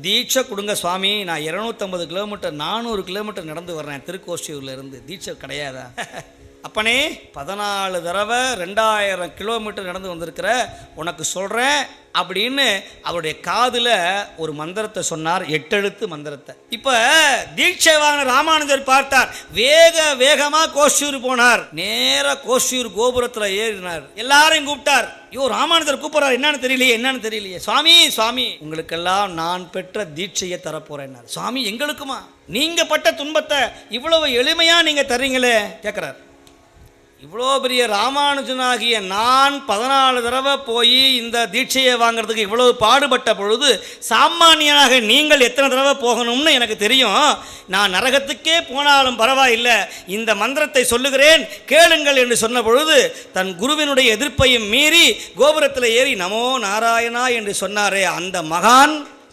தீட்சை கொடுங்க சுவாமி. நான் இரநூத்தம்பது கிலோமீட்டர் நானூறு கிலோமீட்டர் நடந்து வர்றேன். திருக்கோஷ்டியூர்ல இருந்து. தீட்சை கிடையாதா? அப்பனே பதினாலு தடவை ரெண்டாயிரம் கிலோமீட்டர் நடந்து வந்திருக்கிற உனக்கு சொல்கிறேன் அப்படின்னு அவருடைய காதில் ஒரு மந்திரத்தை சொன்னார் எட்டெழுத்து மந்திரத்தை. இப்போ தீட்சை வாங்கின ராமானுஜர் பார்த்தார் வேக வேகமாக கோஷூர் போனார் நேராக கோஷூர் கோபுரத்தில் ஏறினார். எல்லாரையும் கூப்பிட்டார் ஐயோ ராமானுஜர் கூப்பிட்றாரு என்னன்னு தெரியலையே என்னன்னு தெரியலையே. சுவாமி சுவாமி உங்களுக்கெல்லாம் நான் பெற்ற தீட்சையை தரப்போறேன் சுவாமி எங்களுக்குமா? நீங்கள் பட்ட துன்பத்தை இவ்வளவு எளிமையாக நீங்கள் தர்றீங்களே கேட்குறாரு இவ்வளோ பெரிய ராமானுஜனாகிய நான் பதினாலு தடவை போய் இந்த தீட்சையை வாங்குறதுக்கு இவ்வளவு பாடுபட்ட பொழுது சாமானியனாக நீங்கள் எத்தனை தடவை போகணும்னு எனக்கு தெரியும். நான் நரகத்துக்கே போனாலும் பரவாயில்லை. இந்த மந்திரத்தை சொல்லுகிறேன் கேளுங்கள் என்று சொன்ன பொழுது தன் குருவினுடைய எதிர்ப்பையும் மீறி கோபுரத்தில் ஏறி நமோ நாராயணா என்று சொன்னாரே அந்த மகான்.